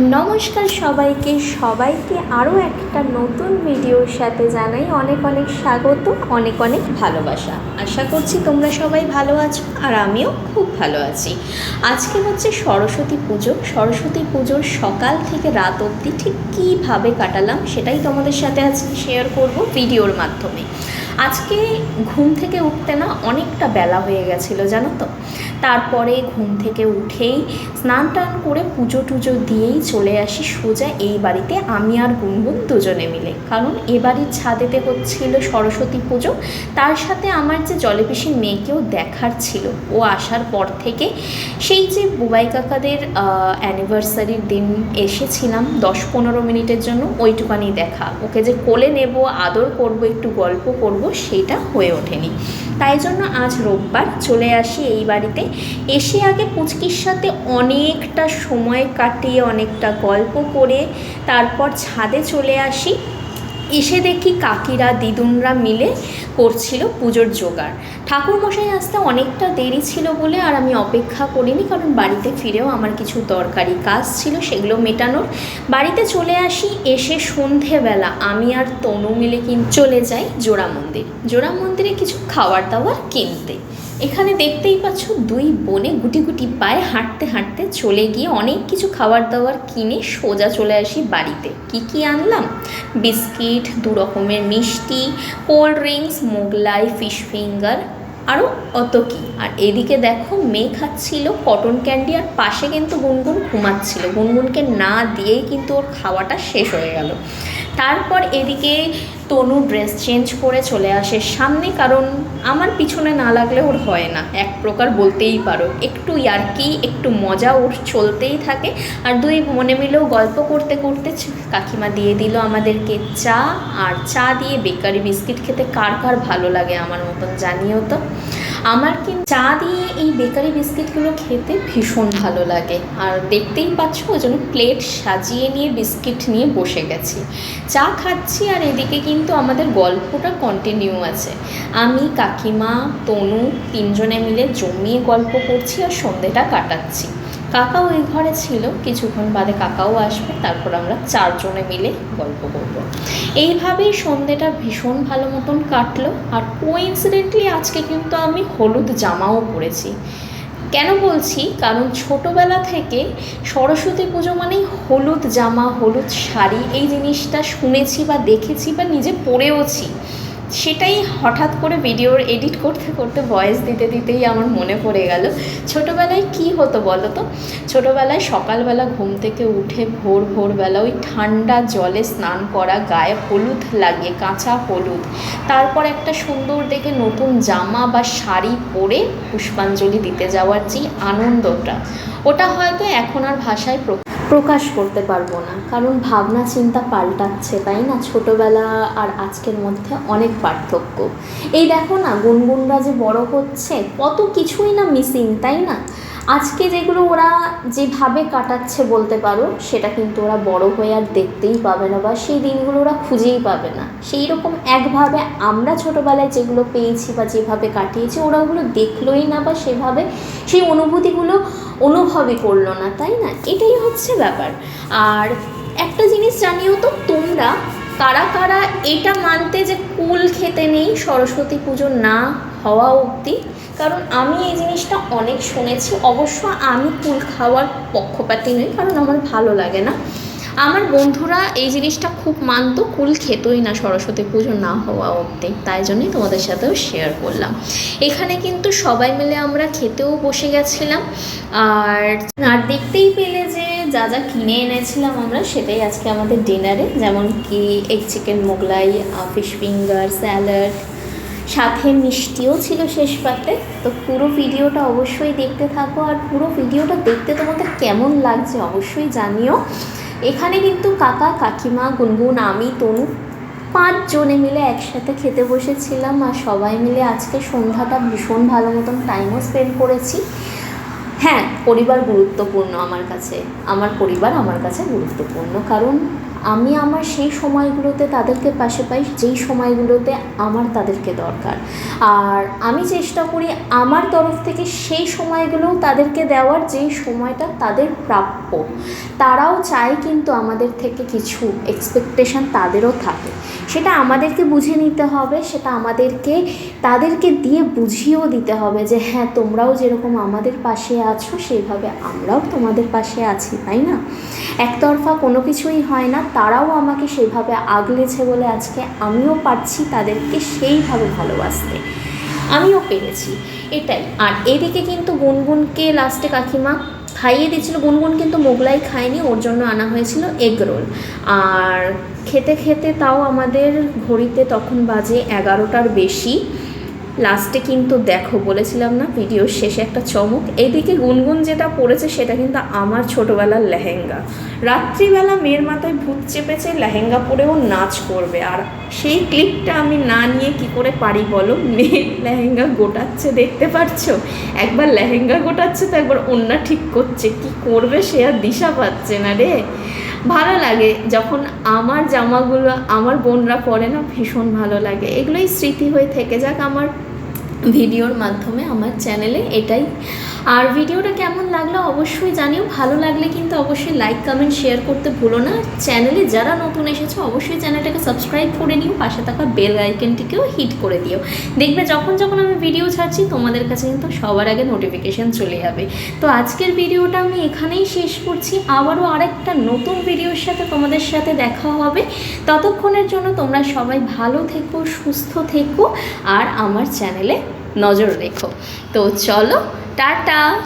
নমস্কার সবাইকে সবাইকে আরও একটা নতুন ভিডিওর সাথে জানাই অনেক অনেক স্বাগত, অনেক অনেক ভালোবাসা। আশা করছি তোমরা সবাই ভালো আছো আর আমিও খুব ভালো আছি। আজকে হচ্ছে সরস্বতী পুজো। সরস্বতী পুজোর সকাল থেকে রাত অবধি ঠিক কীভাবে কাটালাম সেটাই তোমাদের সাথে আজকে শেয়ার করব ভিডিওর মাধ্যমে। আজকে ঘুম থেকে উঠতে না অনেকটা বেলা হয়ে গেছিল, জানো তো? তারপরে ঘুম থেকে উঠেই স্নান টান করে পুজো টুজো দিয়েই চলে আসি সোজা এই বাড়িতে আমি আর গুনগুন দুজনে মিলে। কারণ এ বাড়ির ছাদেতে হচ্ছিল সরস্বতী পুজো, তার সাথে আমার যে জলেপিসির মেয়েকেও দেখার ছিল। ও আসার পর থেকে সেই যে বুবাই কাকাদের অ্যানিভার্সারির দিন এসেছিলাম দশ পনেরো মিনিটের জন্য, ওইটুকানি দেখা। ওকে যে কোলে নেব, আদর করব, একটু গল্প করব সেটা হয়ে ওঠেনি। তাই জন্য আজ রোববার চলে আসি এই বাড়িতে। এসে আগে পুচকির সাথে অনেকটা সময় কাটিয়ে, অনেকটা গল্প করে, তারপর ছাদে চলে আসি। এসে দেখি কাকিরা, দিদুনরা মিলে করছিল পুজোর জোগাড়। ঠাকুরমশাই আসতে অনেকটা দেরি ছিল বলে আর আমি অপেক্ষা করিনি কারণ বাড়িতে ফিরেও আমার কিছু দরকারি কাজ ছিল সেগুলো মেটানোর। বাড়িতে চলে আসি এসে সন্ধেবেলা আমি আর তনু মিলে কিন চলে যাই জোড়া মন্দির। জোড়া মন্দিরে কিছু খাবার দাবার কিনতে। এখানে দেখতেই পাচ্ছ দুই বোনে গুটি গুটি পায়ে হাঁটতে হাঁটতে চলে গিয়ে অনেক কিছু খাবার দাবার কিনে সোজা চলে আসি বাড়িতে। কি কি আনলাম? বিস্কিট, দু রকমের মিষ্টি, cold drinks, Mughlai, fish finger আরও অত কি। আর এদিকে দেখো মেয়ে খাচ্ছিল কটন ক্যান্ডি আর পাশে কিন্তু গুনগুন ঘুমাচ্ছিল। গুনগুনকে না দিয়েই কিন্তু ওর খাওয়াটা শেষ হয়ে গেল। তারপর এদিকে তনু ড্রেস চেঞ্জ করে চলে আসে সামনে, কারণ আমার পিছনে না লাগলে ওর হয় না। এক প্রকার বলতেই পারো। একটু ইয়ার্কি, একটু মজা ওর চলতেই থাকে। আর দুই মনে মিলেও গল্প করতে করতে কাকিমা দিয়ে দিল আমাদেরকে চা। আর চা দিয়ে বেকারি বিস্কিট খেতে কার কার ভালো লাগে আমার মতন জানিও তো। আমার কিন্তু চা দিয়ে এই বেকারি বিস্কিটগুলো খেতে ভীষণ ভালো লাগে। আর দেখতেই পাচ্ছ, ওই জন্য প্লেট সাজিয়ে নিয়ে বিস্কিট নিয়ে বসে গেছি। চা খাচ্ছি আর এদিকে কিন্তু আমাদের গল্পটা কন্টিনিউ আছে। আমি, কাকিমা, তনু তিনজনে মিলে জমিয়ে গল্প করছি আর সন্ধেটা কাটাচ্ছি। কাকা ওই ঘরে ছিল, কিছুক্ষণ বাদে কাকাও আসবে, তারপর আমরা চারজনে মিলে গল্প করব। এইভাবেই সন্ধেটা ভীষণ ভালো মতন কাটলো, আর কোইন্সিডেন্টলি আজকে কিন্তু আমি হলুদ জামাও পরেছি। কেন বলছি? কারণ ছোটোবেলা থেকে সরস্বতী পুজো মানেই হলুদ জামা, হলুদ শাড়ি, এই জিনিসটা শুনেছি বা দেখেছি বা নিজে পরেওছি। সেটাই হঠাৎ করে ভিডিওর এডিট করতে করতে ভয়েস দিতে দিতেই আমার মনে পড়ে গেল। ছোটোবেলায় কি হতো বলো তো? ছোটোবেলায় সকালবেলা ঘুম থেকে উঠে ভোর ভোরবেলা ওই ঠান্ডা জলে স্নান করা, গায়ে হলুদ লাগিয়ে, কাঁচা হলুদ। তারপর একটা সুন্দর দেখে নতুন জামা বা শাড়ি পরে পুষ্পাঞ্জলি দিতে যাওয়ার যে আনন্দটা, ওটা হয়তো এখন আর ভাষায় প্রকাশ করতে পারব না। কারণ ভাবনা, চিন্তা পাল্টাচ্ছে, তাই না? ছোটোবেলা আর আজকের মধ্যে অনেক পার্থক্য। এই দেখো না, গুনগুনরা যে বড় হচ্ছে, কত কিছুই না মিসিং তাই না? আজকে যেগুলো ওরা যেভাবে কাটাচ্ছে বলতে পারো, সেটা কিন্তু ওরা বড় হয়ে আর দেখতেই পাবে না বা সেই দিনগুলো ওরা খুঁজেই পাবে না। সেই রকম একভাবে আমরা ছোটোবেলায় যেগুলো পেয়েছি বা যেভাবে কাটিয়েছি, ওরা ওগুলো দেখলোই না বা সেভাবে সেই অনুভূতিগুলো অনুভবই করল না, তাই না? এটাই হচ্ছে ব্যাপার। আর একটা জিনিস জানিও তো, তোমরা কারা কারা এটা মানতে যে কুল খেতে নেই, সরস্বতী পুজো না হওয়া অবধি। কারণ আমি এই জিনিসটা অনেক শুনেছি। অবশ্য আমি কুল খাওয়ার পক্ষপাতী নই, কারণ আমার ভালো লাগে না। আমার বন্ধুরা এই জিনিসটা খুব মানতো, কুল খেতই না সরস্বতী পুজো না হওয়া অবধি। তাই জন্যই তোমাদের সাথেও শেয়ার করলাম। এখানে কিন্তু সবাই মিলে আমরা খেতেও বসে গেছিলাম। আর আর দেখতেই পেলে যে যা যা কিনে এনেছিলাম আমরা, সেটাই আজকে আমাদের ডিনারে যেমন কি egg chicken Mughlai fish finger salad সাথে মিষ্টিও ছিল শেষ পাতে। তো পুরো ভিডিওটা অবশ্যই দেখতে থাকো আর পুরো ভিডিওটা দেখতে তোমাদের কেমন লাগছে অবশ্যই জানিও। এখানে কিন্তু কাকা, কাকিমা, গুনগুন, আমি, তনু পাঁচজনে মিলে একসাথে খেতে বসেছিলাম আর সবাই মিলে আজকে সন্ধ্যাটা ভীষণ ভালো মতন টাইমও স্পেন্ড করেছি। হ্যাঁ পরিবার গুরুত্বপূর্ণ আমার কাছে। আমার পরিবার আমার কাছে গুরুত্বপূর্ণ। কারণ আমি আমার সেই সময়গুলোতে তাদেরকে পাশে পাই, যেই সময়গুলোতে আমার তাদেরকে দরকার। আর আমি চেষ্টা করি আমার তরফ থেকে সেই সময়গুলোও তাদেরকে দেওয়ার, যেই সময়টা তাদের প্রাপ্য। তারাও চায় কিন্তু আমাদের থেকে কিছু এক্সপেকটেশন তাদেরও থাকে। সেটা আমাদেরকে বুঝে নিতে হবে, সেটা আমাদেরকে, তাদেরকে দিয়ে বুঝিয়েও দিতে হবে যে হ্যাঁ তোমরাও যেরকম আমাদের পাশে আছো সেইভাবে আমরাও তোমাদের পাশে আছি। তাই না? একতরফা কোনো কিছুই হয় না, তারাও আমাকে সেইভাবে আগলেছে বলে আজকে আমিও পারছি তাদেরকে সেইভাবে ভালোবাসতে। আমিও পেরেছি, এটাই। আর এদিকে কিন্তু গুনগুনকে লাস্টে কাকিমা খাইয়ে দিচ্ছিল গুনগুন কিন্তু মোগলাই খায়নি, ওর জন্য আনা হয়েছিল এগ রোল আর খেতে খেতে তাও আমাদের ঘড়িতে তখন বাজে এগারোটার বেশি। লাস্টে কিন্তু দেখো, বলেছিলাম না, ভিডিওর শেষে একটা চমক। এদিকে গুনগুন যেটা পড়েছে সেটা কিন্তু আমার ছোটোবেলার লেহেঙ্গা। রাত্রিবেলা মেয়ের মাথায় ভূত চেপেছে, লেহেঙ্গা পরেও নাচ করবে। আর সেই ক্লিপটা আমি না নিয়ে কি করে পারি বলো? মেয়ে লেহেঙ্গা গোটাচ্ছে, দেখতে পাচ্ছো একবার লেহেঙ্গা গোটাচ্ছে, তো একবার অন্য ঠিক করছে। কি করবে সে আর দিশা পাচ্ছে না রে? ভালো লাগে। যখন আমার জামাগুলো আমার বোনরা পরে না ভীষণ ভালো লাগে। এগুলোই স্মৃতি হয়ে থেকে যাক আমার ভিডিওর মাধ্যমে, আমার চ্যানেলে। এটাই। আর ভিডিওটা কেমন লাগল অবশ্যই জানিও। ভালো লাগলে কিন্তু অবশ্যই লাইক কমেন্ট শেয়ার করতে ভুলো না। চ্যানেলে যারা নতুন এসেছ, অবশ্যই চ্যানেলটাকে সাবস্ক্রাইব করে নিও। পাশে থাকা বেল আইকনটিকেও হিট করে দিও। দেখবে যখন যখন আমি ভিডিও ছাড়ছি, তোমাদের কাছে কিন্তু সবার আগে নোটিফিকেশান চলে যাবে। তো আজকের ভিডিওটা আমি এখানেই শেষ করছি। আবারও আরেকটা নতুন ভিডিওর সাথে তোমাদের সাথে দেখা হবে। ততক্ষণের জন্য তোমরা সবাই ভালো থেকো, সুস্থ থেকো, আর আমার চ্যানেলে নজর রেখো। তো চলো Tata!